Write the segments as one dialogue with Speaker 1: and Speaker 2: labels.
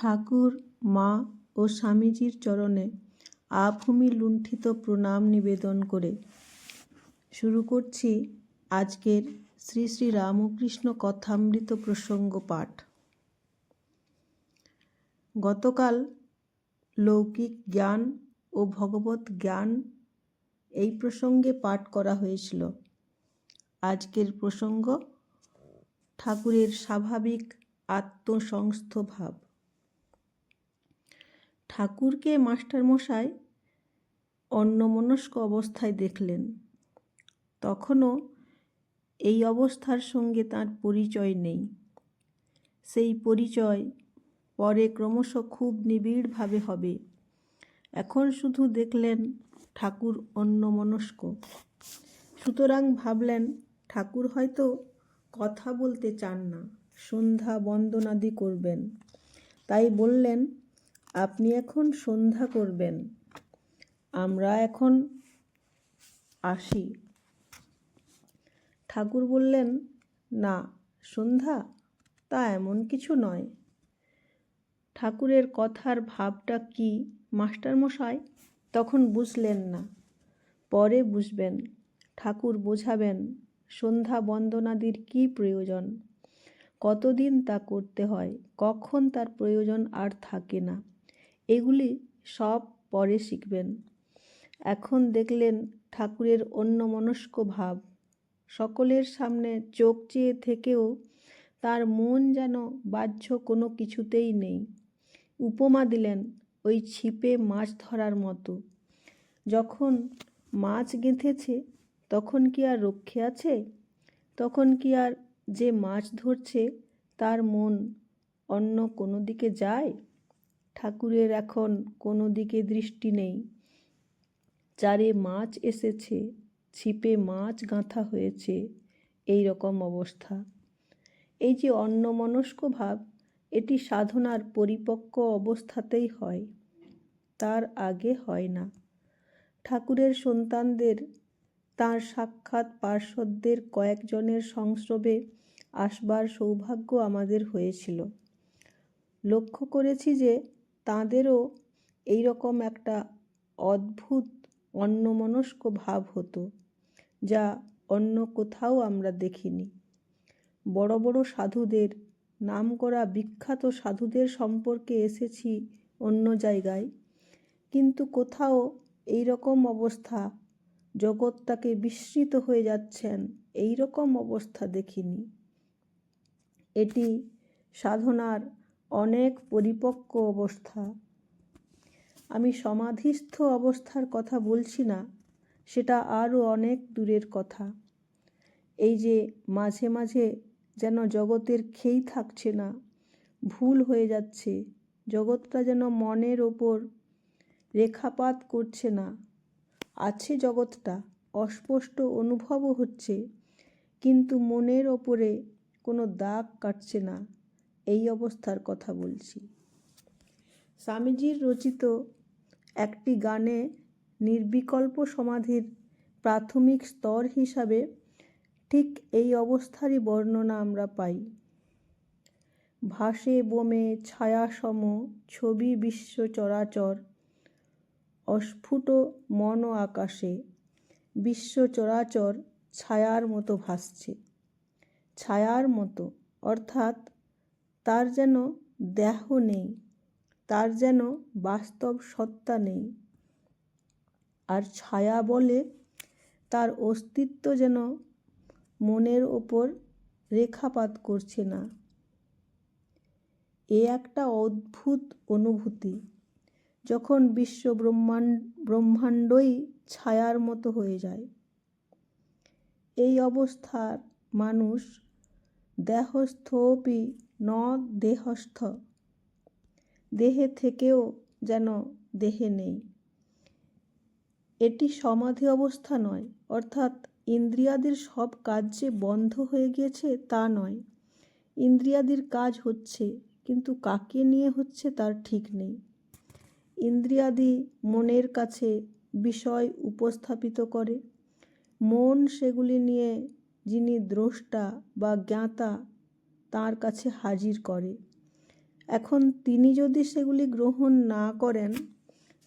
Speaker 1: ঠাকুর, মা ও স্বামীজির চরণে আভূমি লুণ্ঠিত প্রণাম নিবেদন করে। শুরু করছি আজকের শ্রী শ্রী রামকৃষ্ণ কথামৃত প্রসঙ্গ পাঠ। গতকাল লৌকিক জ্ঞান ও ভগবত জ্ঞান এই প্রসঙ্গে পাঠ করা হয়েছিল। আজকের প্রসঙ্গ ঠাকুরের স্বাভাবিক আত্মসংস্থ ভাব। ঠাকুরকে মাস্টারমশাই অন্যমনস্ক অবস্থায় দেখলেন। তখনও এই অবস্থার সঙ্গে তার পরিচয় নেই। সেই পরিচয় পরে ক্রমশ খুব নিবিড়ভাবে হবে। এখন শুধু দেখলেন ঠাকুর অন্যমনস্ক সুতরাং ভাবলেন ঠাকুর হয়তো কথা বলতে চান না, সন্ধ্যা বন্দনাদি করবেন। তাই বললেন আপনি এখন সন্ধ্যা করবেন। আমরা এখন আসি। ঠাকুর বললেন, না, সন্ধ্যা? তা এমন কিছু নয়। ঠাকুরের কথার ভাবটা কি মাস্টারমশাই? তখন বুঝলেন না। পরে বুঝবেন। ঠাকুর বোঝাবেন, সন্ধ্যা বন্দনাদির কি প্রয়োজন? কতদিন তা করতে হয়? কখন তার প্রয়োজন আর থাকে না? এগুলি সব পরে শিখবেন। এখন দেখলেন ঠাকুরের অন্যমনস্ক ভাব। সকলের সামনে চোখ চেয়ে থেকেও তার মন যেন বাহ্য কোনো কিছুতেই নেই। উপমা দিলেন ওই ছিপে মাছ ধরার মতো। যখন মাছ গেঁথেছে, তখন কি আর রক্ষে আছে? তখন কি আর যে মাছ ধরছে, তার মন অন্য কোনো দিকে যায়? ঠাকুরের এখন কোনো দিকে দৃষ্টি নেই। চারে মাছ এসেছে, ছিপে মাছ গাঁথা হয়েছে, এই রকম অবস্থা। এই যে অন্যমনস্ক ভাব, এটি সাধনার পরিপক্ক অবস্থাতেই হয়, তার আগে হয় না। ঠাকুরের সন্তানদের, তার সাক্ষাৎ পার্শ্বদের কয়েকজনের সংস্রবে আসবার সৌভাগ্য আমাদের হয়েছিল। লক্ষ্য করেছি যে তাঁদেরও এই রকম একটা অদ্ভুত অন্যমনস্ক ভাব হতো, যা অন্য কোথাও আমরা দেখিনি। বড় বড় সাধুদের, নাম করা বিখ্যাত সাধুদের সম্পর্কে এসেছি অন্য জায়গায়, কিন্তু কোথাও এই রকম অবস্থা জগৎটাকে বিস্মৃত হয়ে যাচ্ছেন এই রকম অবস্থা দেখিনি। এটি সাধনার অনেক পরিপক্ক অবস্থা। আমি সমাধিস্থ অবস্থার কথা বলছি না, সেটা আরও অনেক দূরের কথা। এই যে মাঝে মাঝে যেন জগতের খেই থাকছে না, ভুল হয়ে যাচ্ছে, জগৎটা যেন মনের ওপর রেখাপাত করছে না। আছে জগৎটা, অস্পষ্ট অনুভবও হচ্ছে, কিন্তু মনের ওপরে কোনো দাগ কাটছে না। এই অবস্থার কথা বলছি। স্বামীজির রচিত একটি গানে নির্বিকল্প সমাধির প্রাথমিক স্তর হিসাবে ঠিক এই অবস্থারই বর্ণনা আমরা পাই। ভাসে বোমে ছায়াসম, ছবি বিশ্ব চরাচর, অস্ফুট মন আকাশে, বিশ্ব চরাচর ছায়ার মতো ভাসছে। ছায়ার মতো, অর্থাৎ তার যেন দেহ নেই, তার যেন বাস্তব সত্তা নেই। আর ছায়া বলে তার অস্তিত্ব যেন মনের ওপর রেখাপাত করছে না। এ একটা অদ্ভুত অনুভূতি, যখন বিশ্ব ব্রহ্মাণ্ড ব্রহ্মাণ্ডই ছায়ার মতো হয়ে যায়। এই অবস্থার মানুষ দেহস্থপি ন দেহস্থ। দেহে থেকেও যেন দেহে নেই। এটি সমাধি অবস্থা নয়, অর্থাৎ ইন্দ্রিয়াদির সব কাজ যে বন্ধ হয়ে গিয়েছে তা নয়। ইন্দ্রিয়াদির কাজ হচ্ছে, কিন্তু কাকে নিয়ে হচ্ছে তার ঠিক নেই। ইন্দ্রিয়াদি মনের কাছে বিষয় উপস্থাপিত করে। মন সেগুলি নিয়ে যিনি দ্রষ্টা বা জ্ঞাতা তার কাছে হাজির করে। এখন তিনি যদি সেগুলি গ্রহণ না করেন,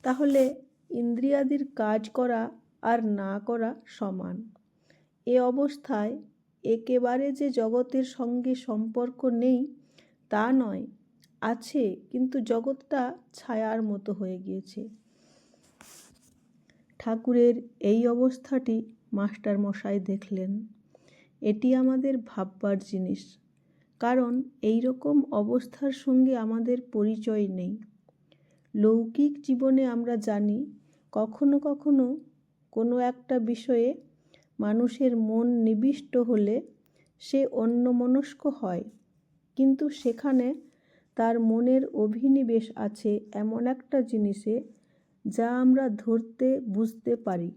Speaker 1: তাহলে ইন্দ্রিয়াদির কাজ করা আর না করা সমান। এ অবস্থায় একেবারে যে জগতের সঙ্গে সম্পর্ক নেই, তা নয়, আছে, কিন্তু জগৎটা ছায়ার মতো হয়ে গিয়েছে। ঠাকুরের এই অবস্থাটি মাস্টার মশাই দেখলেন। এটি আমাদের ভাববার জিনিস। কারণ এই রকম অবস্থার সঙ্গে আমাদের পরিচয় নেই। লৌকিক জীবনে আমরা জানি, কখনো কখনো কোনো একটা বিষয়ে মানুষের মন নিবিষ্ট হলে সে অন্যমনস্ক হয়। কিন্তু সেখানে তার মনের অভিনিবেশ আছে এমন একটা জিনিসে যা আমরা ধরতে বুঝতে পারি।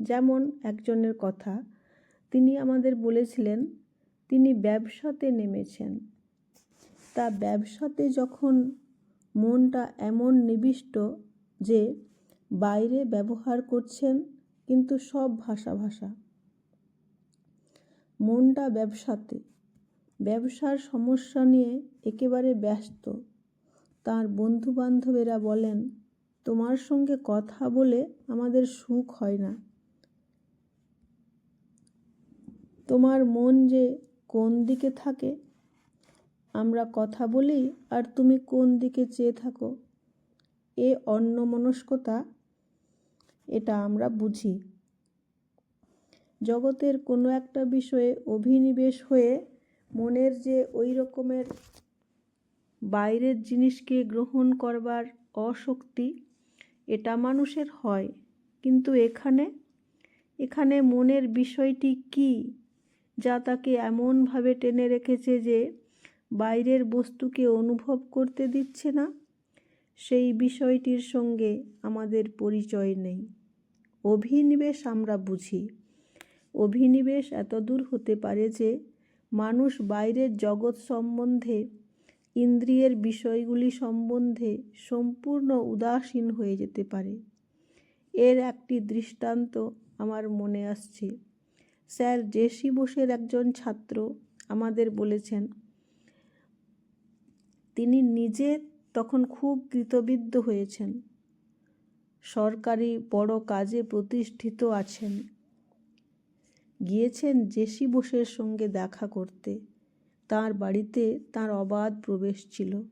Speaker 1: যেমন একজনের কথা, তিনি আমাদের বলেছিলেন তিনি ব্যবসাতে নেমেছেন। তা ব্যবসাতে যখন মনটা এমন নিবিষ্ট যে বাইরে ব্যবহার করছেন কিন্তু সব ভাষা ভাষা। মনটা ব্যবসাতে। ব্যবসার সমস্যা নিয়ে একেবারে ব্যস্ত। তার বন্ধুবান্ধবেরা বলেন, তোমার সঙ্গে কথা বলে আমাদের সুখ হয় না। তোমার মন যে কোন দিকে থাকে? আমরা কথা বলি আর তুমি কোন দিকে চেয়ে থাকো? এ অন্যমনস্কতা, এটা আমরা বুঝি। জগতের কোনো একটা বিষয়ে অভিনিবেশ হয়ে মনের যে ওই রকমের বাইরের জিনিসকে গ্রহণ করবার অশক্তি, এটা মানুষের হয়। কিন্তু এখানে? এখানে মনের বিষয়টি কি? যা তাকে এমনভাবে টেনে রেখেছে যে বাইরের বস্তুকে অনুভব করতে দিচ্ছে না, সেই বিষয়টির সঙ্গে আমাদের পরিচয় নেই। অভিনিবেশ আমরা বুঝি। অভিনিবেশ এতদূর হতে পারে যে মানুষ বাইরের জগৎ সম্বন্ধে, ইন্দ্রিয়ের বিষয়গুলি সম্বন্ধে সম্পূর্ণ উদাসীন হয়ে যেতে পারে। এর একটি দৃষ্টান্ত আমার মনে আসছে। স্যার, জেসি বোসের একজন ছাত্র আমাদের বলেছেন, তিনি নিজে তখন খুব কৃতবিদ্ধ হয়েছেন। সরকারি বড় কাজে প্রতিষ্ঠিত আছেন। গিয়েছেন জেসি বোসের সঙ্গে দেখা করতে। তার বাড়িতে তার অবাধ প্রবেশ ছিল।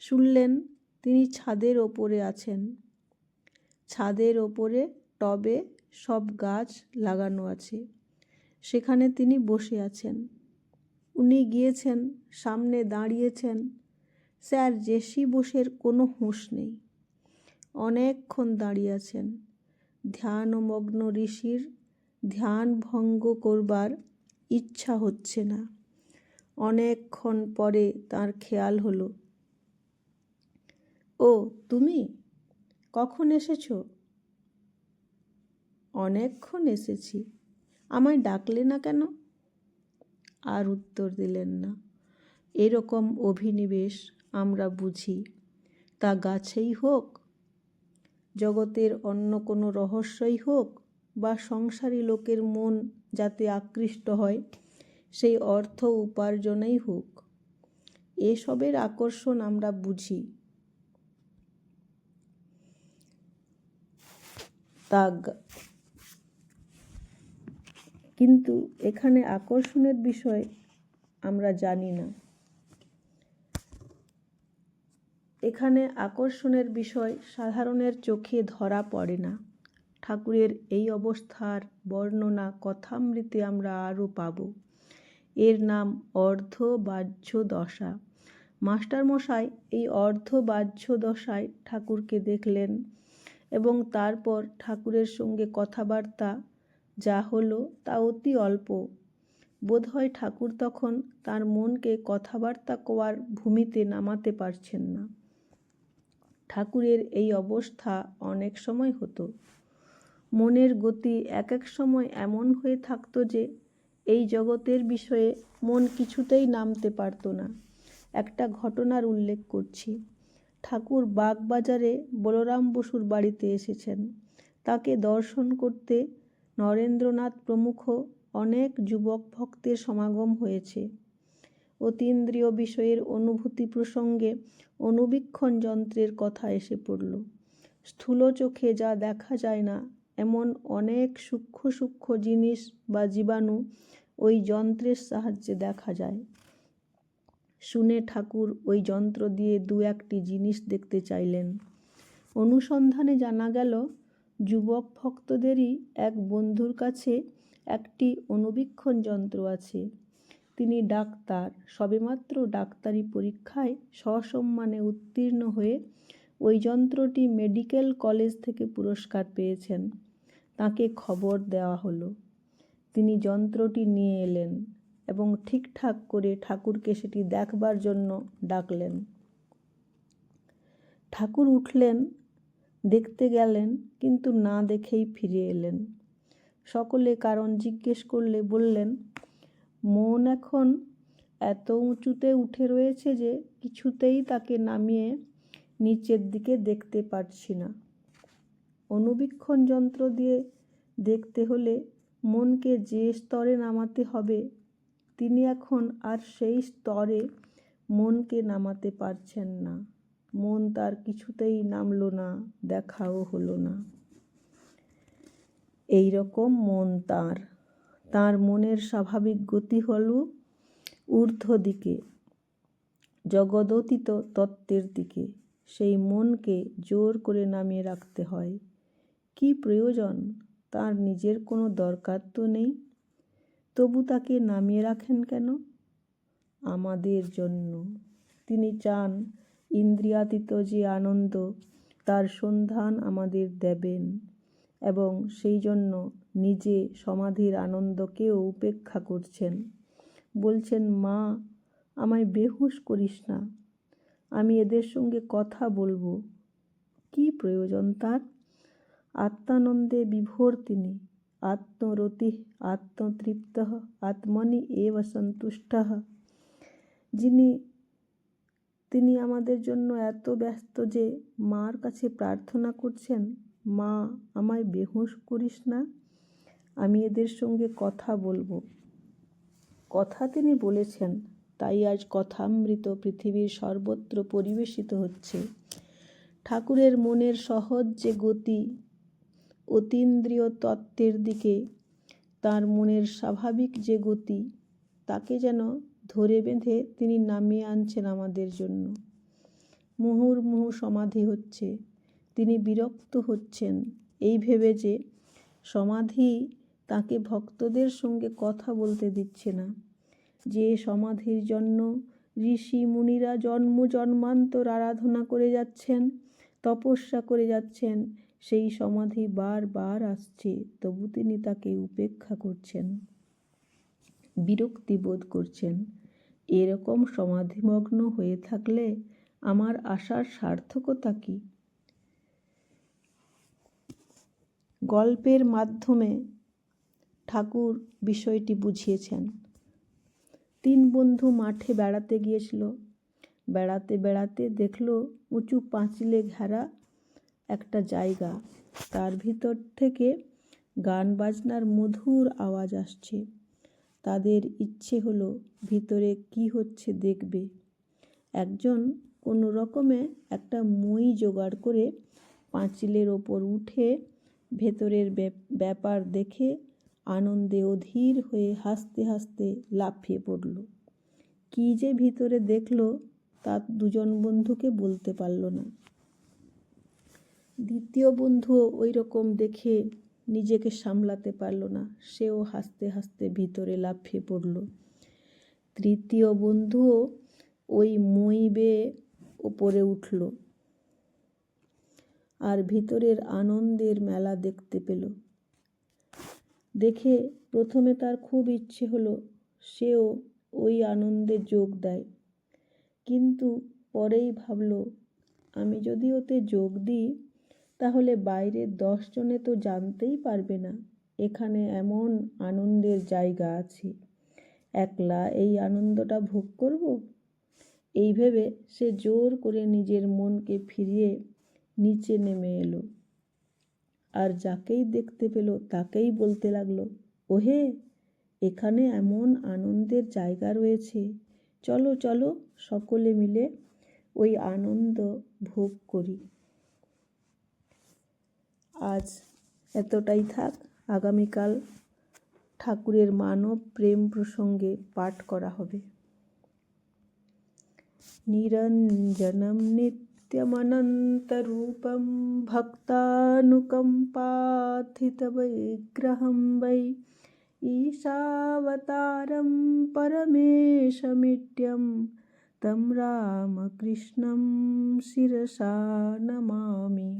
Speaker 1: শুনলেন, তিনি ছাদের ওপরে আছেন। ছাদের ওপরে টবে সব গাছ লাগানো আছে। সেখানে তিনি বসে আছেন। উনি গিয়েছেন, সামনে দাঁড়িয়েছেন। স্যার জেসি বোসের কোনো হুঁশ নেই। অনেকক্ষণ দাঁড়িয়ে আছেন। ধ্যানমগ্ন ঋষির ধ্যান ভঙ্গ করবার ইচ্ছা হচ্ছে না। অনেকক্ষণ পরে তার খেয়াল হলো। ও, তুমি? কখন এসেছ? অনেকক্ষণ এসেছি। আমায় ডাকলে না কেন? আর উত্তর দিলেন না। এরকম অভিনিবেশ আমরা বুঝি। তা গাছেই হোক, জগতের অন্য কোনো রহস্যই হোক, বা সংসারী লোকের মন যাতে আকৃষ্ট হয়, সেই অর্থ উপার্জনেই হোক। এসবের আকর্ষণ আমরা বুঝি। তা কিন্তু এখানে আকর্ষণের বিষয় আমরা জানি না। এখানে আকর্ষণের বিষয় সাধারণের চোখে ধরা পড়ে না। ঠাকুরের এই অবস্থার বর্ণনা কথামৃতে আমরা আরও পাব। এর নাম অর্ধবাহ্য দশা মাস্টারমশাই এই অর্ধবাহ্য দশায় ঠাকুরকে দেখলেন এবং তারপর ঠাকুরের সঙ্গে কথাবার্তা যা হলো তা অতি অল্প। বোধহয় ঠাকুর তখন তার মনকে কথাবার্তা কোয়ার ভূমিতে নামাতে পারছেন না। ঠাকুরের এই অবস্থা অনেক সময় হতো। মনের গতি এক এক সময় এমন হয়ে থাকতো যে, এই জগতের বিষয়ে মন কিছুতেই নামতে পারতো না। একটা ঘটনার উল্লেখ করছি। ঠাকুর বাগবাজারে বলরাম বসুর বাড়িতে এসেছেন। তাকে দর্শন করতে নরেন্দ্রনাথ প্রমুখ অনেক যুবক ভক্তের সমাগম হয়েছে। অতীন্দ্রিয় বিষয়ের অনুভূতি প্রসঙ্গে অনুবীক্ষণ যন্ত্রের কথা এসে পড়ল। স্থূল চোখে যা দেখা যায় না, এমন অনেক সূক্ষ্ম সূক্ষ্ম জিনিস বা জীবাণু ওই যন্ত্রের সাহায্যে দেখা যায়। শুনে ঠাকুর ওই যন্ত্র দিয়ে দু একটি জিনিস দেখতে চাইলেন। অনুসন্ধানে জানা গেল যুবক ভক্তদেরই এক বন্ধুর কাছে একটি অনুবীক্ষণ যন্ত্র আছে। তিনি ডাক্তার, সবেমাত্র ডাক্তারি পরীক্ষায় সসম্মানে উত্তীর্ণ হয়ে ওই যন্ত্রটি মেডিকেল কলেজ থেকে পুরস্কার পেয়েছেন। তাকে খবর দেওয়া হলো। তিনি যন্ত্রটি নিয়ে এলেন এবং ঠিকঠাক করে ঠাকুরকে সেটি দেখবার জন্য ডাকলেন। ঠাকুর উঠলেন দেখতে গেলেন, কিন্তু না দেখেই ফিরে এলেন। সকলে কারণ জিজ্ঞেস করলে বললেন, মন এখন এত উঁচুতে উঠে রয়েছে যে কিছুতেই তাকে নামিয়ে নিচের দিকে দেখতে পারছি না। অনুবীক্ষণ যন্ত্র দিয়ে দেখতে হলে মনকে যে স্তরে নামাতে হবে, তিনি এখন আর সেই স্তরে মনকে নামাতে পারছেন না। মন তার কিছুতেই নামলো না, দেখাও হলো না। এই রকম মন তার। তার মনের স্বাভাবিক গতি হল ঊর্ধ্ব দিকে জগদতীত তত্ত্বের দিকে। সেই মনকে জোর করে নামিয়ে রাখতে হয়। কি প্রয়োজন? তার নিজের কোনো দরকার তো নেই। তবু তাকে নামিয়ে রাখেন কেন? আমাদের জন্য। তিনি চান ইন্দ্রিয়াতীত যে আনন্দ, তার সন্ধান আমাদের দেবেন এবং সেই জন্য নিজে সমাধির আনন্দকেও উপেক্ষা করছেন। বলছেন, মা, আমায় বেহুশ করিস না। আমি এদের সঙ্গে কথা বলব। কি প্রয়োজন তার? আত্মানন্দে বিভোর তিনি। আত্মরতি, আত্মতৃপ্ত, আত্মনি এব সন্তুষ্ট। যিনি তিনি আমাদের জন্য এত ব্যস্ত যে মার কাছে প্রার্থনা করছেন, মা, আমায় বেহুশ করিস না? আমি এদের সঙ্গে কথা বলব। কথা তিনি বলেছেন, তাই আজ কথামৃত পৃথিবীর সর্বত্র পরিবেশিত হচ্ছে। ঠাকুরের মনের সহজ যে গতি অতীন্দ্রিয় তত্ত্বের দিকে, তার মনের স্বাভাবিক যে গতি, তাকে যেন ধরে বেঁধে তিনি নামিয়ে আনছেন আমাদের জন্য। মুহুর্মুহু সমাধি হচ্ছে। তিনি বিরক্ত হচ্ছেন। এই ভেবে যে সমাধি তাকে ভক্তদের সঙ্গে কথা বলতে দিচ্ছে না। যে সমাধির জন্য ঋষি মুনিরা জন্ম জন্মান্তর আরাধনা করে যাচ্ছেন, তপস্যা করে যাচ্ছেন, সেই সমাধি বারবার আসছে, তবু তিনি তাকে উপেক্ষা করছেন, বিরক্তি বোধ করছেন। এরকম সমাধিমগ্ন হয়ে থাকলে আমার আশার সার্থকতা কী? গল্পের মাধ্যমে ঠাকুর বিষয়টি বুঝিয়েছেন। তিন বন্ধু মাঠে বেড়াতে গিয়েছিল। বেড়াতে বেড়াতে দেখল উঁচু পাঁচিলে ঘেরা একটা জায়গা। তার ভিতর থেকে গান বাজনার মধুর আওয়াজ আসছে। তাদের ইচ্ছে হলো ভিতরে কি হচ্ছে দেখবে। একজন কোনো রকমে একটা মই জোগাড় করে পাঁচিলের ওপর উঠে ভেতরের ব্যাপার দেখে আনন্দে অধীর হয়ে হাসতে হাসতে লাফিয়ে পড়ল। কী যে ভিতরে দেখল তা দুজন বন্ধুকে বলতে পারল না। দ্বিতীয় বন্ধুও ওই রকম দেখে নিজেকে সামলাতে পারল না। সেও হাসতে হাসতে ভিতরে লাফিয়ে পড়ল। তৃতীয় বন্ধুও ওই মই বেয়ে ওপরে উঠল আর ভিতরের আনন্দের মেলা দেখতে পেল। দেখে প্রথমে তার খুব ইচ্ছে হলো, সেও ওই আনন্দে যোগ দেয়। কিন্তু পরেই ভাবল, আমি যদি ওতে যোগ দিই তাহলে বাইরের দশজনে তো জানতেই পারবে না। এখানে এমন আনন্দের জায়গা আছে। একলা এই আনন্দটা ভোগ করব? এই ভেবে সে জোর করে নিজের মনকে ফিরিয়ে নিচে নেমে এলো। আর যাকেই দেখতে পেল তাকেই বলতে লাগল, ওহে, এখানে এমন আনন্দের জায়গা রয়েছে। চলো চলো সকলে মিলে ওই আনন্দ ভোগ করি। আজ এতটাই থাক আগামীকাল ঠাকুরের মানব প্রেম প্রসঙ্গে পাঠ করা হবে নিরঞ্জনম নিত্যমনন্তরূপম ভক্তানুকম্পাথিতবৈগ্রহं वै ईशावतारं परमेशमिड्यं तं रामकृष्णं शिरसा नमामि